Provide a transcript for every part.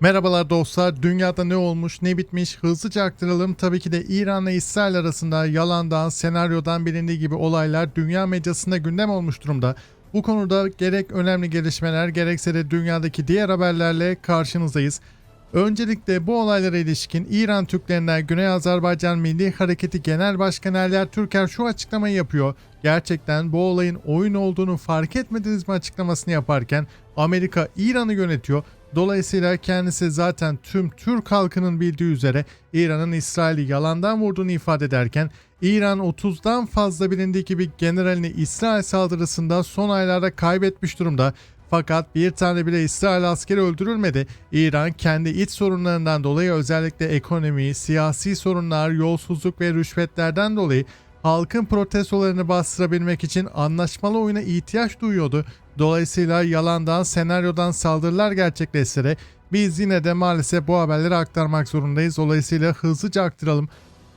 Merhabalar dostlar. Dünyada ne olmuş, ne bitmiş hızlıca aktaralım. Tabii ki de İran ile İsrail arasında yalandan, senaryodan bilindiği gibi olaylar dünya medyasında gündem olmuş durumda. Bu konuda gerek önemli gelişmeler gerekse de dünyadaki diğer haberlerle karşınızdayız. Öncelikle bu olaylara ilişkin İran Türklerinden Güney Azerbaycan Milli Hareketi Genel Başkanı Eller Türker şu açıklamayı yapıyor. Gerçekten bu olayın oyun olduğunu fark etmediniz mi açıklamasını yaparken Amerika İran'ı yönetiyor. Dolayısıyla kendisi zaten tüm Türk halkının bildiği üzere İran'ın İsrail'i yalandan vurduğunu ifade ederken İran 30'dan fazla bilindiği gibi generalini İsrail saldırısında son aylarda kaybetmiş durumda. Fakat bir tane bile İsrail askeri öldürülmedi. İran kendi iç sorunlarından dolayı özellikle ekonomi, siyasi sorunlar, yolsuzluk ve rüşvetlerden dolayı halkın protestolarını bastırabilmek için anlaşmalı oyuna ihtiyaç duyuyordu. Dolayısıyla yalandan, senaryodan saldırılar gerçekleşse biz yine de maalesef bu haberleri aktarmak zorundayız. Dolayısıyla hızlıca aktaralım.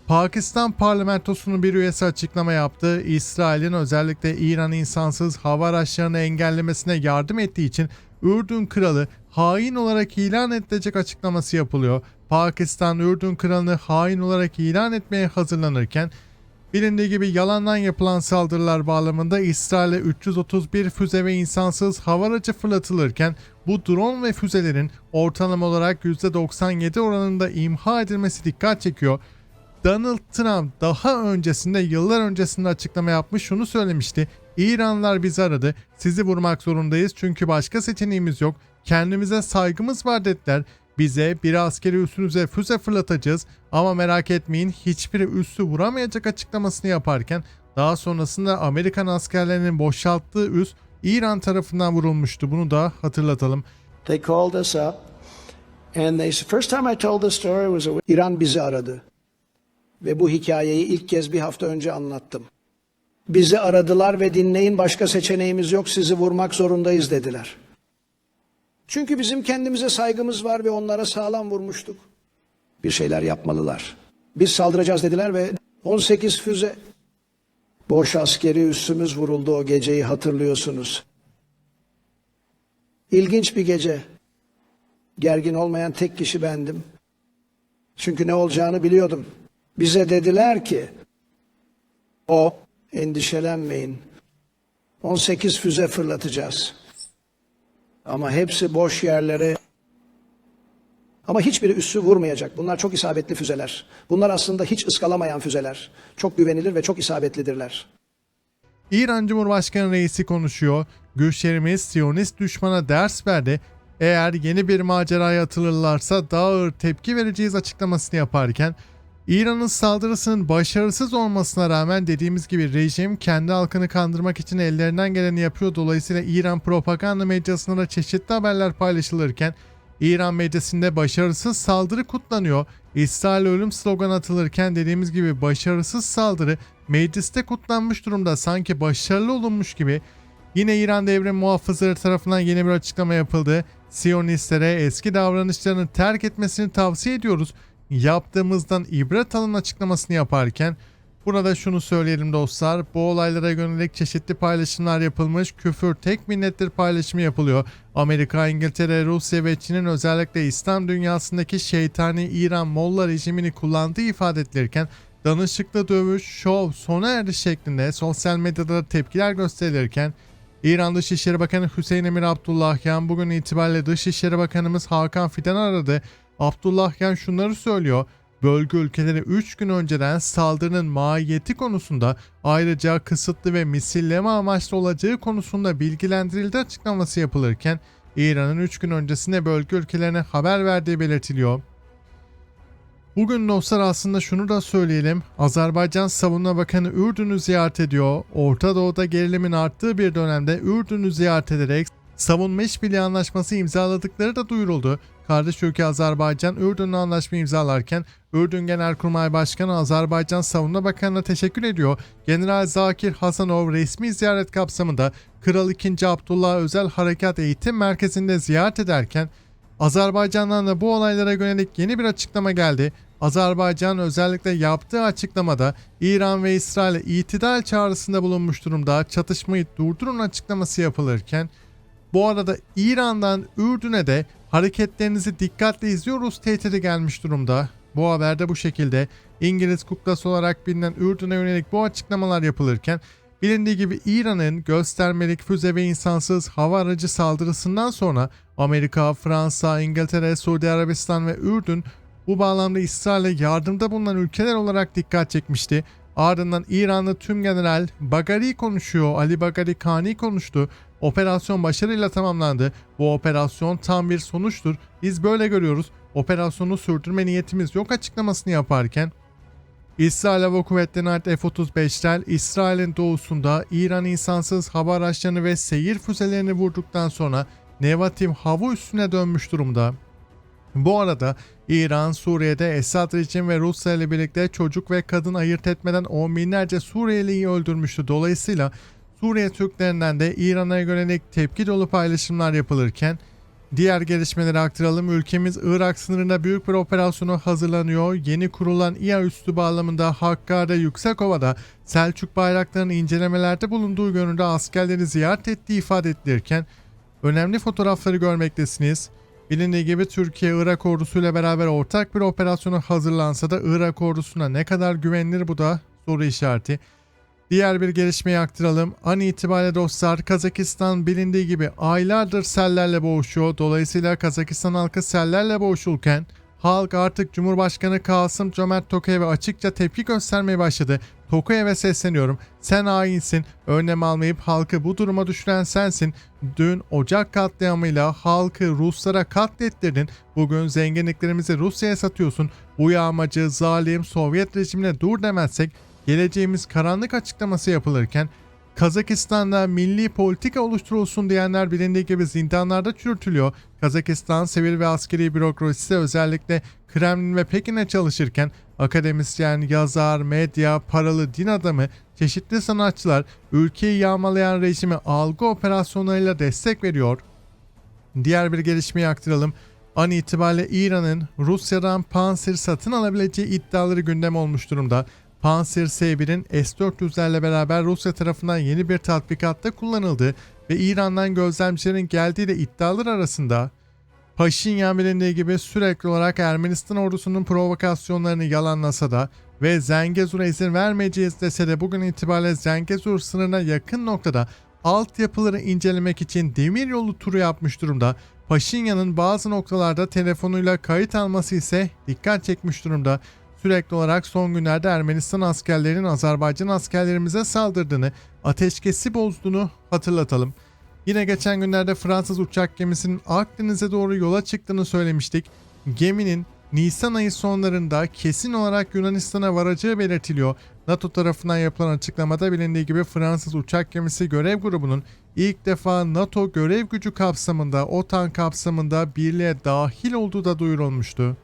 Pakistan parlamentosunun bir üyesi açıklama yaptı. İsrail'in özellikle İran insansız hava araçlarını engellemesine yardım ettiği için Ürdün kralı hain olarak ilan edilecek açıklaması yapılıyor. Pakistan Ürdün kralını hain olarak ilan etmeye hazırlanırken Bilindiği gibi yalandan yapılan saldırılar bağlamında İsrail'e 331 füze ve insansız hava aracı fırlatılırken bu drone ve füzelerin ortalama olarak %97 oranında imha edilmesi dikkat çekiyor. Donald Trump daha öncesinde yıllar öncesinde açıklama yapmış şunu söylemişti. İranlılar bizi aradı. Sizi vurmak zorundayız çünkü başka seçeneğimiz yok. Kendimize saygımız var dediler. Bize bir askeri üssünüze füze fırlatacağız ama merak etmeyin hiçbiri üssü vuramayacak açıklamasını yaparken daha sonrasında Amerikan askerlerinin boşalttığı üs İran tarafından vurulmuştu. Bunu da hatırlatalım. They called us up, and they first time I told the story was a, İran bizi aradı ve bu hikayeyi ilk kez bir hafta önce anlattım. Bizi aradılar ve dinleyin başka seçeneğimiz yok sizi vurmak zorundayız dediler. Çünkü bizim kendimize saygımız var ve onlara sağlam vurmuştuk. Bir şeyler yapmalılar. Biz saldıracağız dediler ve 18 füze boş askeri üssümüz vuruldu o geceyi hatırlıyorsunuz. İlginç bir gece. Gergin olmayan tek kişi bendim. Çünkü ne olacağını biliyordum. Bize dediler ki o endişelenmeyin. 18 füze fırlatacağız. Ama hepsi boş yerlere ama hiçbiri üssü vurmayacak. Bunlar çok isabetli füzeler. Bunlar aslında hiç ıskalamayan füzeler. Çok güvenilir ve çok isabetlidirler. İran Cumhurbaşkanı reisi konuşuyor. Güçlerimiz Siyonist düşmana ders verdi. Eğer yeni bir maceraya atılırlarsa daha ağır tepki vereceğiz açıklamasını yaparken İran'ın saldırısının başarısız olmasına rağmen dediğimiz gibi rejim kendi halkını kandırmak için ellerinden geleni yapıyor. Dolayısıyla İran propaganda medyasında da çeşitli haberler paylaşılırken İran medyasında başarısız saldırı kutlanıyor. İsrail ölüm sloganı atılırken dediğimiz gibi başarısız saldırı mecliste kutlanmış durumda sanki başarılı olunmuş gibi. Yine İran devrim muhafızları tarafından yeni bir açıklama yapıldı. Siyonistlere eski davranışlarını terk etmesini tavsiye ediyoruz. Yaptığımızdan ibret alın açıklamasını yaparken Burada şunu söyleyelim dostlar. Bu olaylara yönelik çeşitli paylaşımlar yapılmış. Küfür tek millettir paylaşımı yapılıyor. Amerika, İngiltere, Rusya ve Çin'in özellikle İslam dünyasındaki şeytani İran Molla rejimini kullandığı ifade edilirken danışıklı dövüş, şov sona erdi şeklinde sosyal medyada tepkiler gösterilirken İran Dışişleri Bakanı Hüseyin Emir Abdullahyan bugün itibariyle Dışişleri Bakanımız Hakan Fidan'ı aradı. Abdullahyan şunları söylüyor. Bölge ülkeleri 3 gün önceden saldırının mahiyeti konusunda ayrıca kısıtlı ve misilleme amaçlı olacağı konusunda bilgilendirildi açıklaması yapılırken İran'ın 3 gün öncesinde bölge ülkelerine haber verdiği belirtiliyor. Bugün dostlar aslında şunu da söyleyelim. Azerbaycan Savunma Bakanı Ürdün'ü ziyaret ediyor. Orta Doğu'da gerilimin arttığı bir dönemde Ürdün'ü ziyaret ederek savunma işbirliği anlaşması imzaladıkları da duyuruldu. Kardeş ülke Azerbaycan Ürdün'le anlaşma imzalarken Ürdün Genelkurmay Başkanı Azerbaycan Savunma Bakanı'na teşekkür ediyor. General Zakir Hasanov resmi ziyaret kapsamında Kral II. Abdullah Özel Harekat Eğitim Merkezi'nde ziyaret ederken Azerbaycan'dan da bu olaylara yönelik yeni bir açıklama geldi. Azerbaycan özellikle yaptığı açıklamada İran ve İsrail'e itidal çağrısında bulunmuş durumda çatışmayı durdurun açıklaması yapılırken bu arada İran'dan Ürdün'e de Hareketlerinizi dikkatle izliyoruz tehdidi gelmiş durumda. Bu haberde bu şekilde İngiliz kuklası olarak bilinen Ürdün'e yönelik bu açıklamalar yapılırken bilindiği gibi İran'ın göstermelik füze ve insansız hava aracı saldırısından sonra Amerika, Fransa, İngiltere, Suudi Arabistan ve Ürdün bu bağlamda İsrail'e yardımda bulunan ülkeler olarak dikkat çekmişti. Ardından İranlı tüm general Bagari konuşuyor, Ali Bagari Kani konuştu. Operasyon başarıyla tamamlandı. Bu operasyon tam bir sonuçtur. Biz böyle görüyoruz. Operasyonu sürdürme niyetimiz yok açıklamasını yaparken İsrail Hava Kuvvetleri'ne ait F-35'ler İsrail'in doğusunda İran insansız hava araçlarını ve seyir füzelerini vurduktan sonra Nevatim hava üstüne dönmüş durumda. Bu arada İran, Suriye'de Esad rejimi ve Rusya ile birlikte çocuk ve kadın ayırt etmeden on binlerce Suriyeliyi öldürmüştü. Dolayısıyla Suriye Türklerinden de İran'a yönelik tepki dolu paylaşımlar yapılırken Diğer gelişmeleri aktaralım. Ülkemiz Irak sınırında büyük bir operasyona hazırlanıyor. Yeni kurulan İHA üstü bağlamında Hakkari Yüksekova'da Selçuk bayraklarının incelemelerde bulunduğu yönünde askerleri ziyaret ettiği ifade edilirken önemli fotoğrafları görmektesiniz. Bilindiği gibi Türkiye Irak ordusuyla beraber ortak bir operasyona hazırlansa da Irak ordusuna ne kadar güvenilir bu da soru işareti. Diğer bir gelişmeyi aktaralım. An itibariyle dostlar Kazakistan bilindiği gibi aylardır sellerle boğuşuyor. Dolayısıyla Kazakistan halkı sellerle boğuşurken halk artık Cumhurbaşkanı Kasım Cömert Tokayev'e açıkça tepki göstermeye başladı. Tokayev'e sesleniyorum. Sen hainsin. Önlem almayıp halkı bu duruma düşüren sensin. Dün Ocak katliamıyla halkı Ruslara katlettirdin. Bugün zenginliklerimizi Rusya'ya satıyorsun. Bu yağmacı, zalim Sovyet rejimine dur demezsek geleceğimiz karanlık açıklaması yapılırken Kazakistan'da milli politika oluşturulsun diyenler bilindiği gibi zindanlarda çürütülüyor. Kazakistan sivil ve askeri bürokrasisi özellikle Kremlin ve Pekin'e çalışırken akademisyen, yazar, medya, paralı din adamı, çeşitli sanatçılar ülkeyi yağmalayan rejime algı operasyonlarıyla destek veriyor. Diğer bir gelişmeyi aktaralım. An itibariyle İran'ın Rusya'dan Panzer satın alabileceği iddiaları gündem olmuş durumda. Panzer S1'in S-400'lerle beraber Rusya tarafından yeni bir tatbikatta kullanıldı ve İran'dan gözlemcilerin geldiği de iddialar arasında Paşinyan bilindiği gibi sürekli olarak Ermenistan ordusunun provokasyonlarını yalanlasa da ve Zengezur'a izin vermeyeceğiz dese de bugün itibariyle Zengezur sınırına yakın noktada altyapıları incelemek için demir yolu turu yapmış durumda. Paşinyan'ın bazı noktalarda telefonuyla kayıt alması ise dikkat çekmiş durumda sürekli olarak son günlerde Ermenistan askerlerinin Azerbaycan askerlerimize saldırdığını, ateşkesi bozduğunu hatırlatalım. Yine geçen günlerde Fransız uçak gemisinin Akdeniz'e doğru yola çıktığını söylemiştik. Geminin Nisan ayı sonlarında kesin olarak Yunanistan'a varacağı belirtiliyor. NATO tarafından yapılan açıklamada bilindiği gibi Fransız uçak gemisi görev grubunun ilk defa NATO görev gücü kapsamında OTAN kapsamında birliğe dahil olduğu da duyurulmuştu.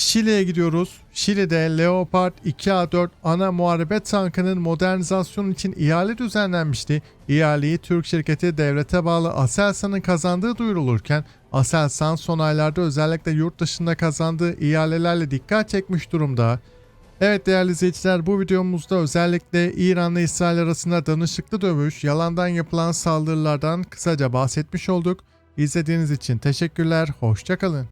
Şile'ye gidiyoruz. Şile'de Leopard 2A4 ana muharebe tankının modernizasyonu için ihale düzenlenmişti. İhaleyi Türk şirketi devlete bağlı Aselsan'ın kazandığı duyurulurken Aselsan son aylarda özellikle yurt dışında kazandığı ihalelerle dikkat çekmiş durumda. Evet değerli izleyiciler bu videomuzda özellikle İran ile İsrail arasında danışıklı dövüş, yalandan yapılan saldırılardan kısaca bahsetmiş olduk. İzlediğiniz için teşekkürler, hoşçakalın.